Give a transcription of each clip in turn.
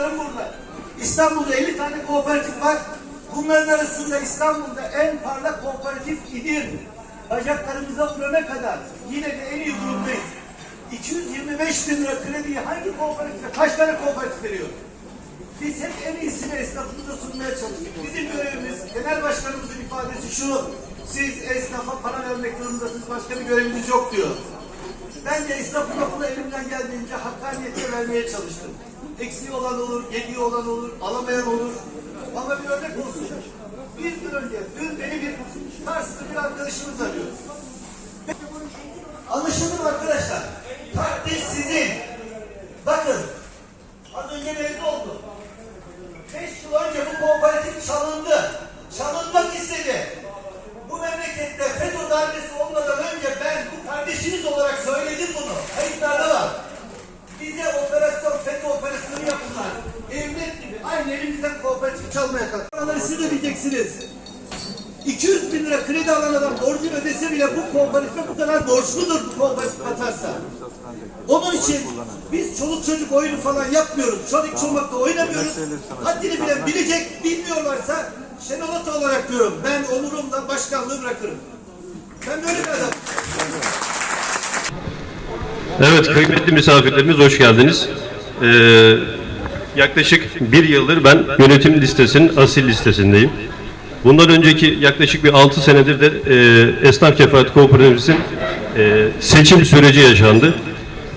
çocuklarım burada. İstanbul'da 50 tane kooperatif var. Bunların arasında İstanbul'da en parlak kooperatif İdir. Bacaklarımıza vurana kadar yine de en iyi durumdayız. 225 bin lira krediyi hangi kooperatifte, kaç tane kooperatif veriyor? Biz hep en iyisini esnafımıza sunmaya çalıştık. Bizim görevimiz, genel başkanımızın ifadesi şu, siz esnafa para vermek durumundasınız, başka bir göreviniz yok diyor. Ben de esnafın lafını elimden geldiğince hakkaniyetle vermeye çalıştım. Eksiği olan olur, yediği olan olur, alamayan olur. Ama bir örnek olsun. Bir gün önce, dün beni bir Kars'ta bir arkadaşımız arıyor. Anlaşıldı mı arkadaşlar? Takdir sizin. Bakın, az önce mevzu oldu. Beş yıl önce bu kooperatif çalındı. Çalınmak istedi. Bu memlekette FETÖ darbesi olmadan önce ben bu kardeşiniz olarak söyledim bunu. Kayıtlarda var. Bize operasyon, FETÖ operasyonu yaptılar. Evlet gibi. Aynı elimizden kooperatif çalmaya kalktı. Paraları siz ödeyeceksiniz. 200 bin lira kredi alan adam borcu ödese bile bu kooperatife bu kadar borçludur bu kooperatif batarsa. Onun için biz çoluk çocuk oyunu falan yapmıyoruz. Çoluk çomakla oynamıyoruz. Haddini bilen bilecek, bilmiyorlarsa Şenol Ata olarak diyorum. Ben onurumla başkanlığı bırakırım. Ben böyle bir adam. Evet, kıymetli misafirlerimiz hoş geldiniz. Ee, yaklaşık bir yıldır ben yönetim listesinin asil listesindeyim. Bundan önceki yaklaşık bir 6 senedir de e, Esnaf Kefalet Kooperatifimizin e, seçim süreci yaşandı.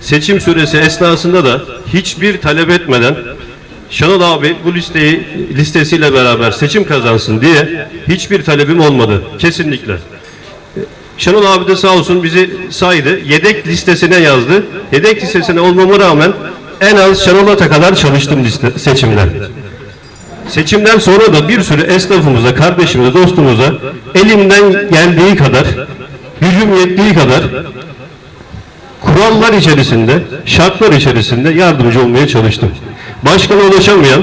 Seçim süresi esnasında da hiçbir talep etmeden Şenol abi bu listeyi listesiyle beraber seçim kazansın diye hiçbir talebim olmadı. Kesinlikle. Şenol abi de sağ olsun bizi saydı. Yedek listesine yazdı. Yedek listesine olmama rağmen en az Şenol Ata kadar çalıştım liste, seçimden. Seçimden sonra da bir sürü esnafımıza, kardeşimize, dostumuza elimden geldiği kadar, gücüm yettiği kadar kurallar içerisinde, şartlar içerisinde yardımcı olmaya çalıştım. Başkana ulaşamayan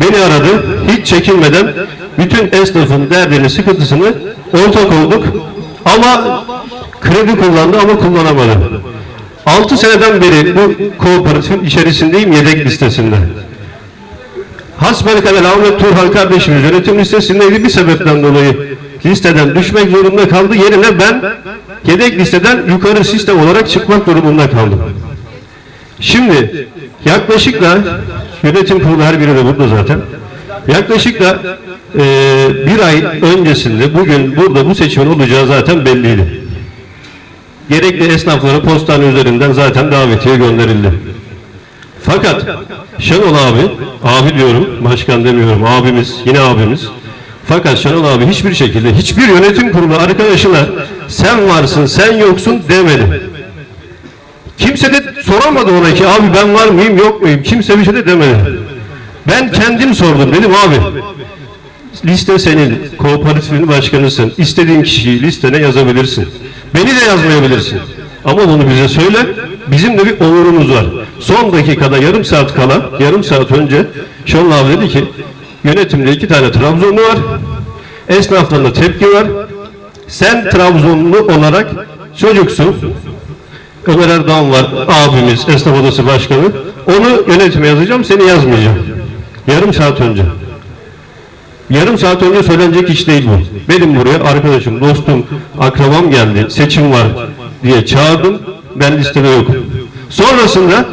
beni aradı, hiç çekinmeden bütün esnafın derdini, sıkıntısını ortak olduk. Ama kredi kullandı ama kullanamadı. 6 seneden beri bu kooperatifin içerisindeyim yedek listesinde. Hasbelkader Ahmet Turhan kardeşimiz yönetim listesindeydi bir sebepten dolayı listeden düşmek zorunda kaldı. Yerine ben yedek listeden yukarı sistem olarak çıkmak durumunda kaldım. Şimdi yaklaşık da yönetim kurulu her biri de burada zaten. Yaklaşık da e, bir ay öncesinde bugün burada bu seçimin olacağı zaten belliydi. Gerekli esnaflara postane üzerinden zaten davetiye gönderildi. Fakat Şenol abi, abi diyorum, başkan demiyorum, abimiz, yine abimiz. Fakat Şenol abi hiçbir şekilde, hiçbir yönetim kurulu arkadaşına sen varsın, sen yoksun demedi. Kimse de soramadı ona ki abi ben var mıyım, yok muyum? Kimse bir şey de demedi. Ben kendim sordum, dedim abi liste senin, kooperatifin başkanısın. İstediğin kişiyi listene yazabilirsin. Beni de yazmayabilirsin. Ama bunu bize söyle. Bizim de bir onurumuz var. Son dakikada yarım saat kala, yarım saat önce Şenol abi dedi ki yönetimde iki tane Trabzonlu var. Esnaftan da tepki var. Sen Trabzonlu olarak çocuksun. Ömer Erdoğan var abimiz, esnaf odası başkanı. Onu yönetime yazacağım, seni yazmayacağım. Yarım saat önce. Yarım saat önce söylenecek iş değil bu. Benim buraya arkadaşım, dostum, akrabam geldi, seçim var diye çağırdım. Ben listede yokum. Sonrasında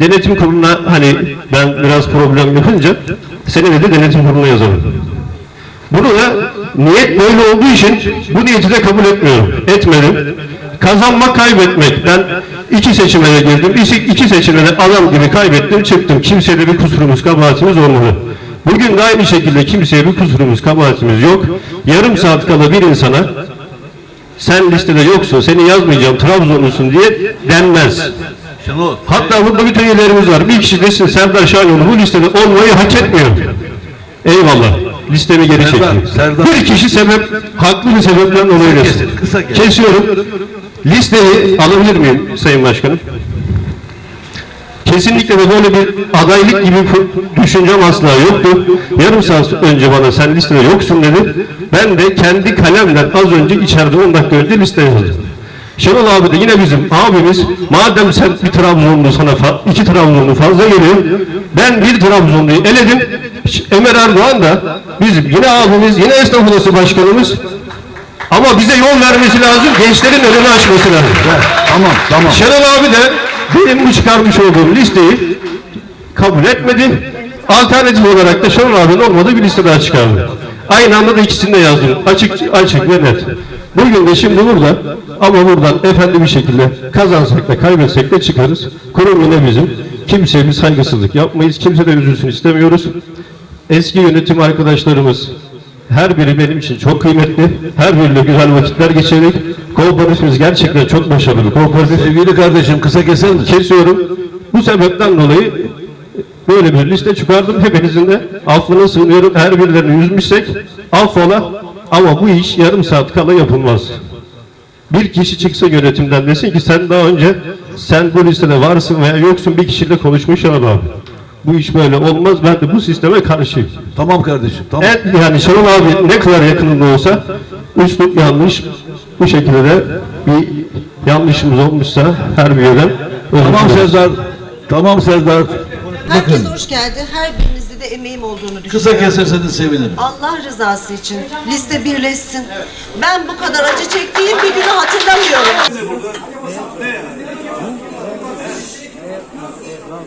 denetim kuruluna hani ben biraz problem yapınca seni dedi denetim kuruluna yazalım. Bunu da niyet böyle olduğu için bu niyeti de kabul etmiyorum. Etmedim. Kazanmak, kaybetmek. Ben iki seçime de girdim. İki, iki seçime de adam gibi kaybettim, çıktım. Kimseye de bir kusurumuz, kabahatimiz olmadı. Bugün de aynı şekilde kimseye bir kusurumuz, kabahatimiz yok. Yarım saat kala bir insana sen listede yoksun, seni yazmayacağım, Trabzonlusun diye denmez. Hatta burada bütün üyelerimiz var. Bir kişi desin Serdar Şahinoğlu bu listede olmayı hak etmiyor. Eyvallah. Listemi geri çekeyim. Bir kişi sebep, haklı bir sebepten dolayı desin. Kesiyorum. Listeyi alabilir miyim Sayın Başkanım? Kesinlikle de böyle bir adaylık gibi düşüncem asla yoktu. Yarım saat önce bana sen listede yoksun dedi. Ben de kendi kalemden az önce içeride 10 dakika önce liste yazdım. Şenol abi de yine bizim abimiz. Madem sen bir Trabzonlu sana iki Trabzonlu fazla geliyor. Ben bir Trabzonluyu eledim. Ömer Erdoğan da bizim yine abimiz, yine esnaf odası başkanımız. Ama bize yol vermesi lazım, gençlerin önünü açması lazım. Tamam tamam. Şenol abi de benim çıkarmış olduğum listeyi kabul etmedi. Alternatif olarak da Şenol abinin olmadığı bir liste daha çıkardı. Aynı anda da ikisini de yazdım. Açık, açık ve net. Bugün de şimdi burada ama buradan efendi bir şekilde kazansak da kaybetsek de çıkarız. Kurum yine bizim. Kimseye bir saygısızlık yapmayız. Kimse de üzülsün istemiyoruz. Eski yönetim arkadaşlarımız her biri benim için çok kıymetli. Her biriyle güzel vakitler geçirdik. Kooperatifimiz gerçekten çok başarılı. Kooperatif Sevgili kardeşim kısa keser misin? kesiyorum. Bu sebepten dolayı böyle bir liste çıkardım. Hepinizin de affına sığınıyorum. Her birilerini üzmüşsek affola. Ama bu iş yarım saat kala yapılmaz. Bir kişi çıksa yönetimden desin ki sen daha önce sen bu listede varsın veya yoksun bir kişiyle konuşmuş abi. Bu iş böyle olmaz. Ben de bu sisteme karşıyım. Tamam kardeşim tamam. En, yani Şenol abi ne kadar yakınında olsa üslup yanlış bu şekilde de bir yanlışımız olmuşsa her bir yerden özür Tamam. Serdar. Tamam Serdar. Herkes Bakın hoş geldi. Her birinizde de emeğim olduğunu kısa düşünüyorum. keserseniz sevinirim. Allah rızası için liste birleşsin. Ben bu kadar acı çektiğim bir günü hatırlamıyorum.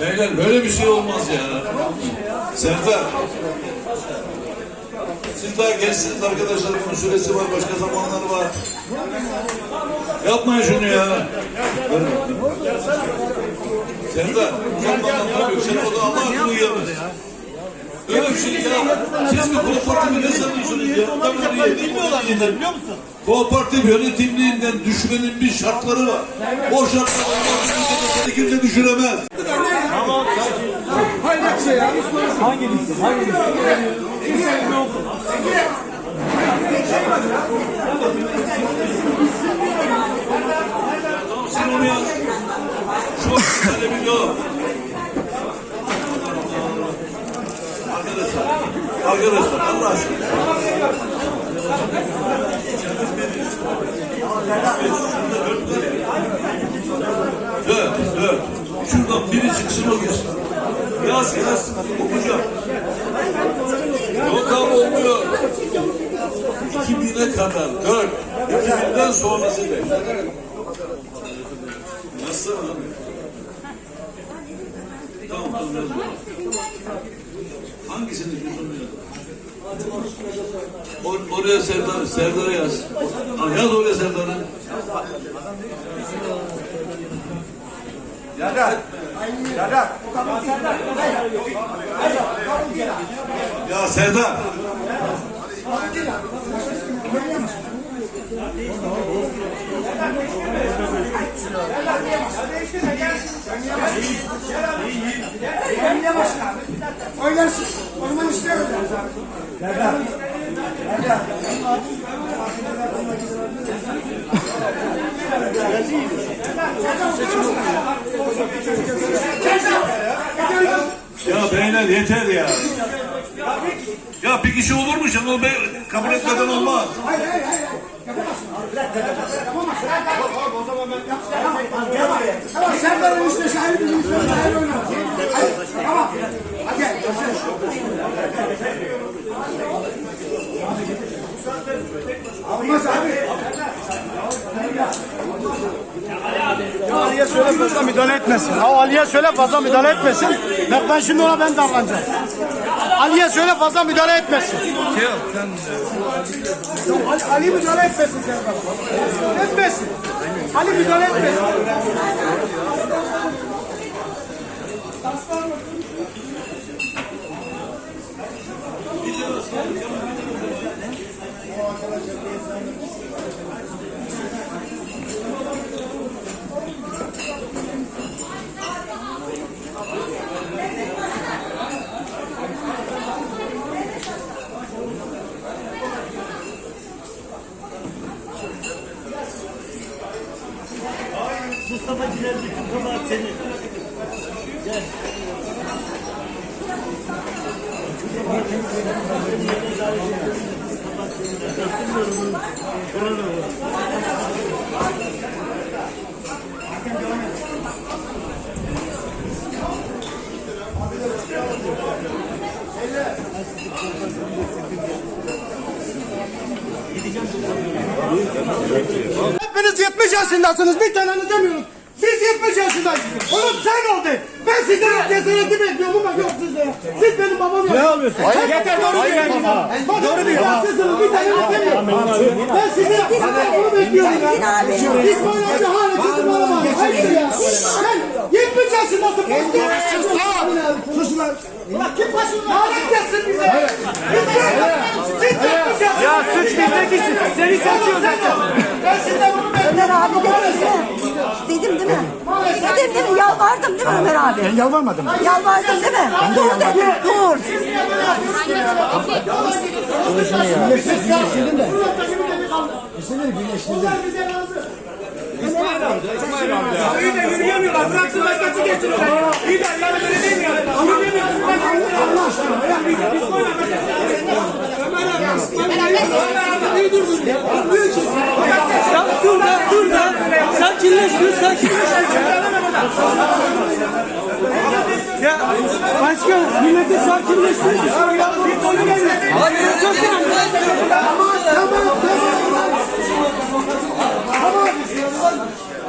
Beyler böyle bir şey olmaz ya. Serdar. Siz daha gençsiniz arkadaşlar. Bunun süresi var. Başka zamanları var. Yapmayın şunu ya. Serdar. Uzatmadan tabii. Sen o da Allah aklını. Öyle bir şey ya. Siz bir kooperatif ne sanıyorsunuz ya? Tabii öyle bilmiyorlar biliyor musun? Kooperatif yönetimliğinden düşmenin bir şartları var. O şartlar seni kimse düşüremez. Tamam sen onu yaz. Şu an bir milyon. Arkadaşlar, arkadaşlar Allah aşkına. Dört, dört. Şuradan biri çıksın o geçsin. Yaz, yaz. Okuyacağım. Yok abi olmuyor. 2000'e kadar dört. 2000'den sonrası beş. Yazsana abi. Tamam, tamam. Hangisini? Or oraya Serdar, Serdar'a yaz. Ha, yaz oraya Serdar'ı. Ya Serdar. Ya beyler yeter ya. Ya bir kişi olur mu Bey? Kabul etmeden olmaz. Tamam işte sahibinin üstüne sahip oynar. Hayır, Tamam. Hadi. Olmaz abi. Ya Ali'ye söyle fazla müdahale etmesin. Ya Ali'ye söyle fazla müdahale etmesin. Bak ben şimdi ona ben davranacağım. Ali'ye söyle fazla müdahale etmesin. Ali, Ali müdahale etmesin Serdar. Etmesin. Ali müdahale etmesin. Hepiniz 70 yaşındasınız. Bir taneniz demiyorum. Biz 70 yaşındayız. Oğlum sen oldun. Ben sizden cesareti bekliyorum ama yok sizde. Siz benim babam ya. Ne alıyorsun? Hayır, yeter doğru diyor. Doğru diyor. Yaşlısınız bir taneniz demiyorum. Ben sizden bunu bekliyorum ya. Amca hala sizin bana var. Hayır. Ya. Sen 70 yaşındasın. Sus lan. Sus lan. Ulan kim başını lanet etsin bize. Siz 70 yaşındasınız. Ya suç bizde gitsin. Seni seçiyor zaten. Ben sizden bunu bekliyorum. Ömer abi dedim değil mi? Dedim değil mi? Dedim değil mi? Yalvardım değil mi Ömer abi? Ben Yalvarmadım. Yalvardım değil mi? Dur dedim, dur. İyi de yürüyemiyorlar. Bıraksın başkası geçsin. İyi de yani böyle değil mi yani? Yürüyemiyorsun. Allah aşkına. Ya İsmail abi. Ya dur da dur da sakinleş dur sakinleş. Ya başkan milleti sakinleştir.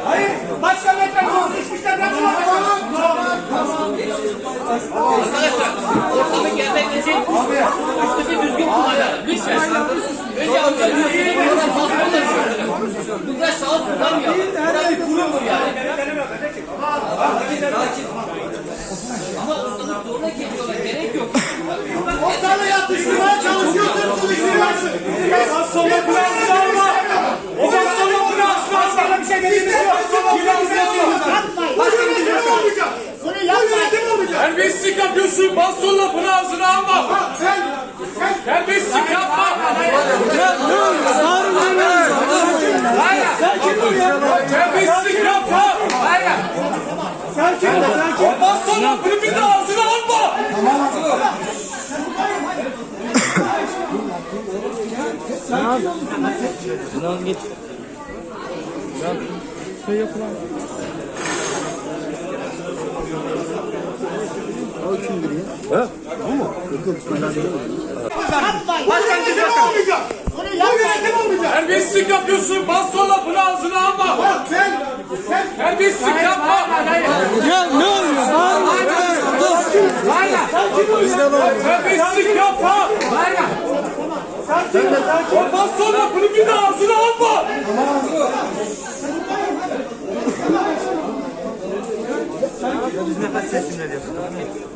Hayır. Başka metre olsun. İşmişler bıraksın. Ortamı gerçekleşecek. Üstü düzgün kullanalım. Lütfen. Önce amca düzgün kullanalım. Bu kadar şahıs kullanmıyor. Bir kurumdur yani. Ama ortalık zoruna geliyorlar. Gerek yok. Ortalığı yatıştırmaya çalışıyorsunuz. Bu işi yapsın. Bastonla plasını alma. O bastonla plasını alma. Sana bir şey dediğimiz yok. Plasını alma. Bu yönetim olmayacak. Bu yönetim olmayacak. Terbiyesizlik yapıyorsun. Bastonla pınağısını alma. Sen, sen Terbiyesizlik yapma. Terbiyesizlik yapma. sakin ol. Sakin ol. Bastonla bunu bir de ağzına alma. Bu yönetim olmayacak. Bu yönetim olmayacak. Terbiyesizlik yapıyorsun. Bastonla pınağısını alma. Bak sen, sen Terbiyesizlik yapma. Ya ne oluyor? Bağırma. Terbiyesizlik yapma. O bastonla bunu bir de ağzına alma. Emeklere yazık,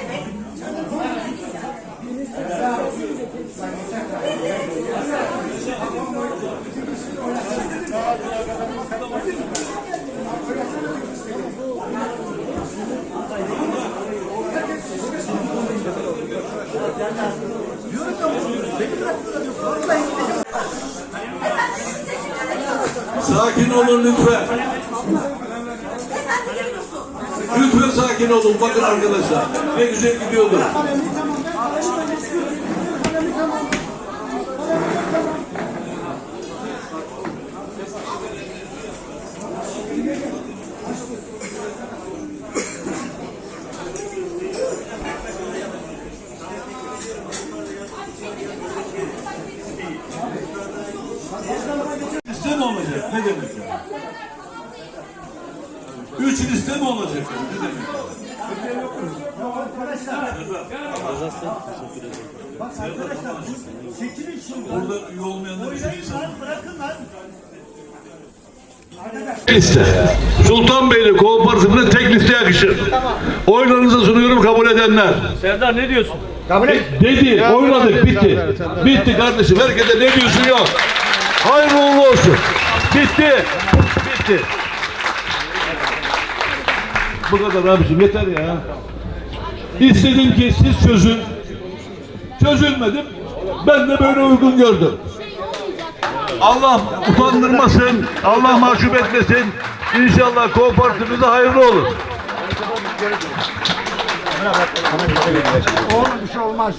emek. Sakin olun lütfen. Lütfen sakin olun. Bakın arkadaşlar. Ne güzel gidiyordu. Liste mi olacak? Ne demek yani? Üç liste mi olacak? yani? Ne demek? Burada üye olmayanlar bir şey insan. Liste. Sultanbeyli Kooperatifine tek liste yakışır. Oylarınıza sunuyorum kabul edenler. Serdar ne diyorsun? Dedi, oynadık, bitti. Bitti kardeşim, herkese ne diyorsun yok. Hayırlı uğurlu olsun. Bitti. Bitti. Bu kadar abiciğim, yeter ya. İstedim ki siz çözün. Çözülmedim, Ben de böyle uygun gördüm. Allah utandırmasın, Allah mahcup etmesin. İnşallah kooperatifimize hayırlı olur. Oğlum bir şey olmaz.